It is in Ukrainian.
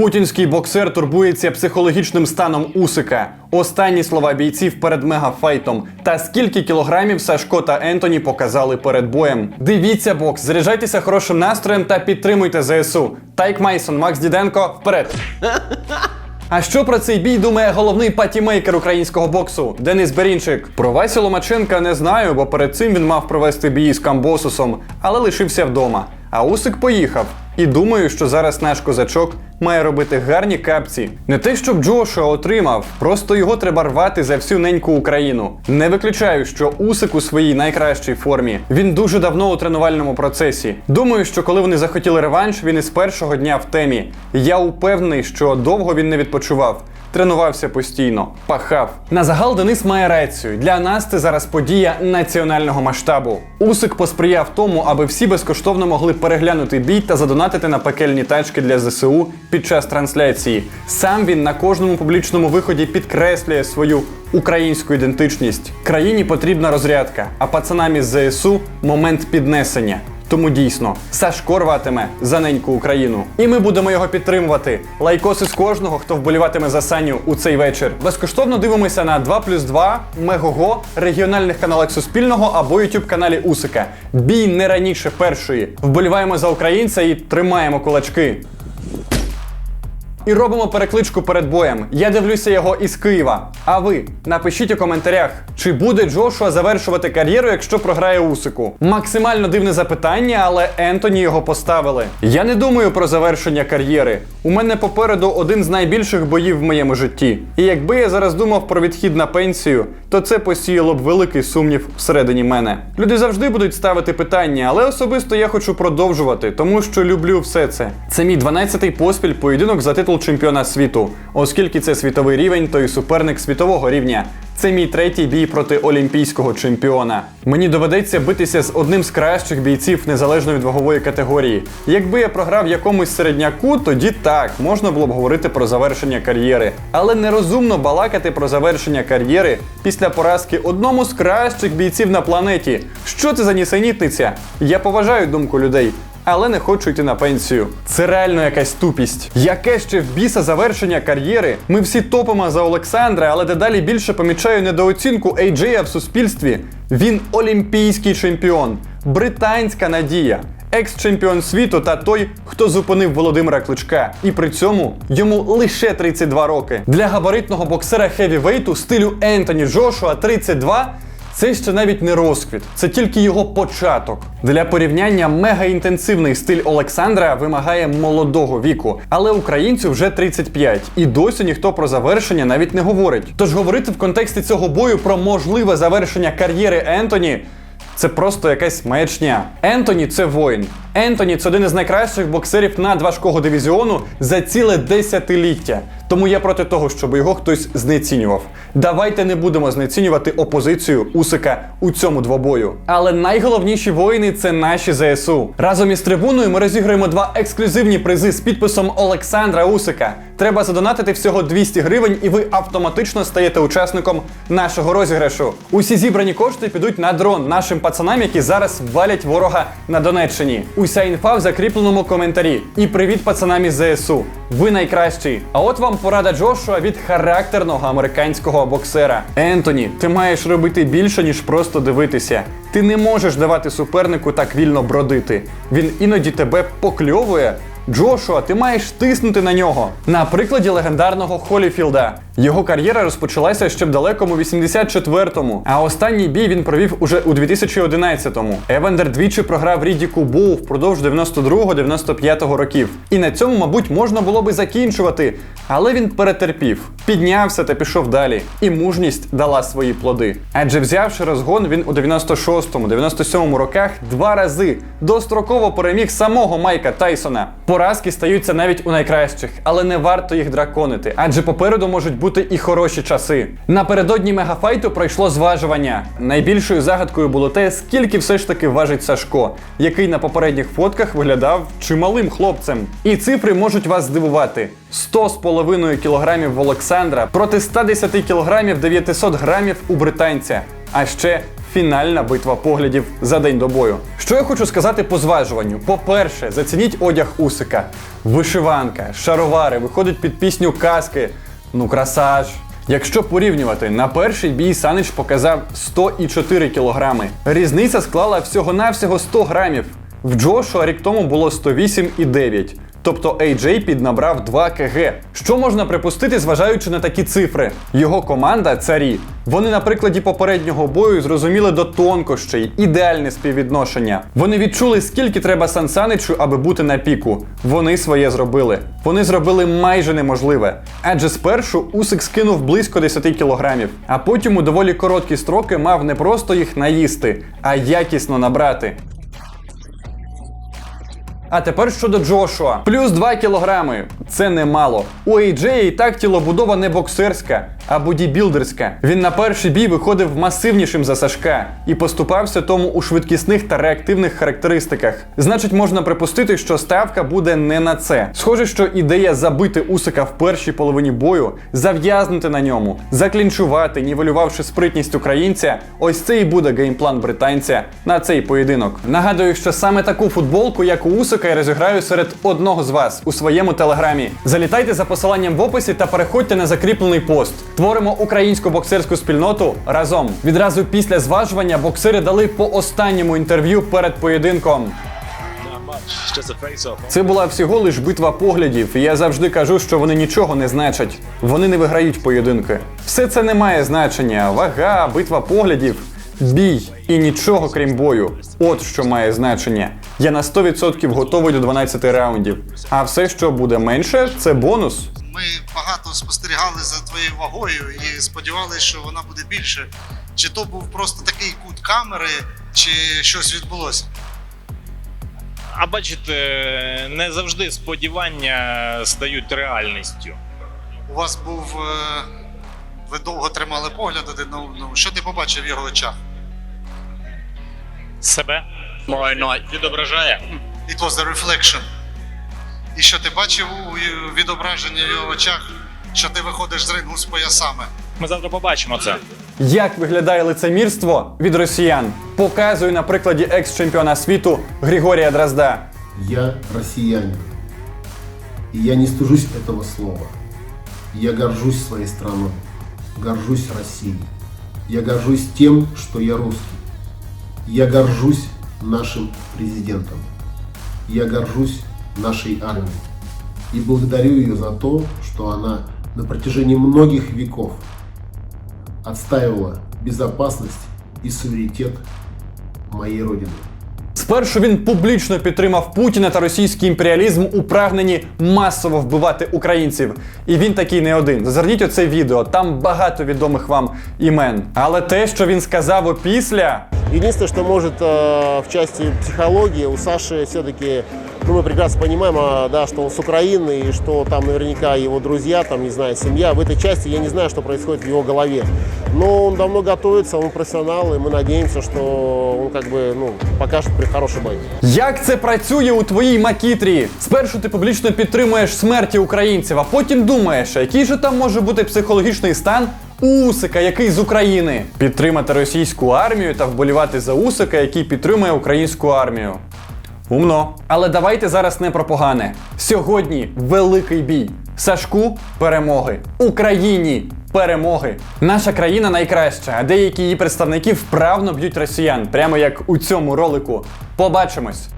Путінський боксер турбується психологічним станом Усика. Останні слова бійців перед мегафайтом. Та скільки кілограмів Сашко та Ентоні показали перед боєм. Дивіться бокс, заряджайтеся хорошим настроєм та підтримуйте ЗСУ. Тайк Майсон, Макс Діденко, вперед! А що про цей бій думає головний патімейкер українського боксу Денис Берінчик? Про Васю Ломаченка не знаю, бо перед цим він мав провести бій з Камбосусом, але лишився вдома. А Усик поїхав. І думаю, що зараз наш козачок має робити гарні капці. Не те, щоб Джошуа отримав, просто його треба рвати за всю неньку Україну. Не виключаю, що Усик у своїй найкращій формі. Він дуже давно у тренувальному процесі. Думаю, що коли вони захотіли реванш, він із першого дня в темі. Я упевнений, що довго він не відпочивав. Тренувався постійно, пахав. На загал Денис має рацію. Для нас це зараз подія національного масштабу. Усик посприяв тому, аби всі безкоштовно могли переглянути бій та задонатити на пекельні тачки для ЗСУ під час трансляції. Сам він на кожному публічному виході підкреслює свою українську ідентичність. Країні потрібна розрядка, а пацанам із ЗСУ момент піднесення. Тому дійсно, Сашко рватиме за неньку Україну. І ми будемо його підтримувати. Лайкоси з кожного, хто вболіватиме за Саню у цей вечір. Безкоштовно дивимося на 2 плюс 2, Мегого, регіональних каналах Суспільного або YouTube каналі Усика. Бій не раніше першої. Вболіваємо за українця і тримаємо кулачки. І робимо перекличку перед боєм. Я дивлюся його із Києва. А ви напишіть у коментарях, чи буде Джошуа завершувати кар'єру, якщо програє Усику. Максимально дивне запитання, але Ентоні його поставили. Я не думаю про завершення кар'єри. У мене попереду один з найбільших боїв в моєму житті. І якби я зараз думав про відхід на пенсію, то це посіяло б великий сумнів всередині мене. Люди завжди будуть ставити питання, але особисто я хочу продовжувати, тому що люблю все це. Це мій 12-й поспіль поєдинок за титул чемпіона світу. Оскільки це світовий рівень, то і суперник світового рівня. Це мій третій бій проти олімпійського чемпіона. Мені доведеться битися з одним з кращих бійців незалежно від вагової категорії. Якби я програв якомусь середняку, тоді так можна було б говорити про завершення кар'єри. Але нерозумно балакати про завершення кар'єри після поразки одному з кращих бійців на планеті. Що це за нісенітниця? Я поважаю думку людей. Але не хочу йти на пенсію. Це реально якась тупість. Яке ще в біса завершення кар'єри? Ми всі топимо за Олександра, але дедалі більше помічаю недооцінку Ейджея в суспільстві. Він олімпійський чемпіон, британська надія. Екс-чемпіон світу та той, хто зупинив Володимира Кличка. І при цьому йому лише 32 роки. Для габаритного боксера хевівейту стилю Ентоні Джошуа 32 це ще навіть не розквіт, це тільки його початок. Для порівняння мегаінтенсивний стиль Олександра вимагає молодого віку, але українцю вже 35, і досі ніхто про завершення навіть не говорить. Тож говорити в контексті цього бою про можливе завершення кар'єри Ентоні. Це просто якась маячня. Ентоні це воїн. Ентоні це один із найкращих боксерів надважкого дивізіону за ціле десятиліття. Тому я проти того, щоб його хтось знецінював. Давайте не будемо знецінювати опозицію Усика у цьому двобою. Але найголовніші воїни це наші ЗСУ. Разом із трибуною ми розіграємо два ексклюзивні призи з підписом Олександра Усика. Треба задонатити всього 200 гривень, і ви автоматично стаєте учасником нашого розіграшу. Усі зібрані кошти підуть на дрон нашим пацанам, які зараз валять ворога на Донеччині. Уся інфа в закріпленому коментарі. І привіт пацанам із ЗСУ. Ви найкращі. А от вам порада Джошуа від характерного американського боксера. Ентоні, ти маєш робити більше, ніж просто дивитися. Ти не можеш давати супернику так вільно бродити. Він іноді тебе покльовує. Джошуа, ти маєш тиснути на нього. На прикладі легендарного Холіфілда. Його кар'єра розпочалася ще в далекому 84-му, а останній бій він провів уже у 2011-му. Евандер двічі програв Рідіку Боу впродовж 92-95 років. І на цьому, мабуть, можна було би закінчувати. Але він перетерпів, піднявся та пішов далі. І мужність дала свої плоди. Адже взявши розгон, він у 96-му, 97-му роках два рази достроково переміг самого Майка Тайсона. Поразки стаються навіть у найкращих, але не варто їх драконити, адже попереду можуть бути і хороші часи. Напередодні мегафайту пройшло зважування. Найбільшою загадкою було те, скільки все ж таки важить Сашко, який на попередніх фотках виглядав чималим хлопцем. І цифри можуть вас здивувати: 100 з половиною кілограмів в Олександра проти 110 кілограмів 900 грамів у британця. А ще фінальна битва поглядів за день до бою. Що я хочу сказати по зважуванню? По-перше, зацініть одяг Усика. Вишиванка, шаровари, виходить під пісню казки. Ну, красаж. Якщо порівнювати, на перший бій Санич показав 104 кілограми. Різниця склала всього-навсього 100 грамів. В Джошуа рік тому було 108,9. Тобто AJ піднабрав 2 кг. Що можна припустити, зважаючи на такі цифри? Його команда царі. Вони на прикладі попереднього бою зрозуміли до тонкощей, ідеальне співвідношення. Вони відчули, скільки треба Сансаничу, аби бути на піку. Вони своє зробили. Вони зробили майже неможливе. Адже спершу Усик скинув близько 10 кілограмів, а потім у доволі короткі строки мав не просто їх наїсти, а якісно набрати. А тепер щодо Джошуа. Плюс 2 кілограми. Це немало. У AJ і так тілобудова не боксерська, а бодібілдерська. Він на перший бій виходив масивнішим за Сашка і поступався тому у швидкісних та реактивних характеристиках. Значить, можна припустити, що ставка буде не на це. Схоже, що ідея забити Усика в першій половині бою, зав'язнути на ньому, заклінчувати, нівелювавши спритність українця, ось це і буде геймплан британця на цей поєдинок. Нагадую, що саме таку футболку, як у Усика, я розіграю серед одного з вас у своєму телеграмі. Залітайте за посиланням в описі та переходьте на закріплений пост. Творимо українську боксерську спільноту разом. Відразу після зважування боксери дали по останньому інтерв'ю перед поєдинком. Це була всього лиш битва поглядів, і я завжди кажу, що вони нічого не значать. Вони не виграють поєдинки. Все це не має значення. Вага, битва поглядів, бій і нічого крім бою. От що має значення. Я на 100% готовий до 12 раундів. А все, що буде менше, це бонус. Ми багато спостерігали за твоєю вагою і сподівалися, що вона буде більше. Чи то був просто такий кут камери, чи щось відбулося? А бачите, не завжди сподівання стають реальністю. У вас був. е, Ви довго тримали погляд один на одного. Що ти побачив в його очах? Себе відображає. It was the reflection. І що ти бачив у відображенні в його очах, що ти виходиш з рингу з поясами? Ми завтра побачимо це. Як виглядає лицемірство від росіян? Показую на прикладі екс-чемпіона світу Григорія Дрозда. Я россиянин. И я не стыжусь этого слова. Я горжусь своей страной. Горжусь Россией. Я горжусь тем, что я русский. Я горжусь нашим президентом. Я горжусь нашей армией. И благодарю ее за то, что она на протяжении многих веков отстаивала безопасность и суверенитет моей Родины. Спершу він публічно підтримав Путіна та російський імперіалізм у прагненні масово вбивати українців. І він такий не один. Зазирніть оце відео, там багато відомих вам імен. Але те, що він сказав опісля, Единственное, что может э, в части психологии у Саши все-таки, ну мы прекрасно понимаем, а, да, что он с Украины и что там наверняка его друзья, там не знаю, семья. В этой части я не знаю, что происходит в его голове. Но он давно готовится, он профессионал, и мы надеемся, что он как бы ну, покажет при хороший бой. як це працює у твоїй макітрі? Спершу ти публічно підтримуєш смерті українців, а потім думаєш, а який же там може бути психологічний стан у Усика, який з України. Підтримати російську армію та вболівати за Усика, який підтримує українську армію. Умно. Але давайте зараз не про погане. Сьогодні великий бій. Сашку перемоги. Україні перемоги. Наша країна найкраща, а деякі її представники вправно б'ють росіян, прямо як у цьому ролику. Побачимось!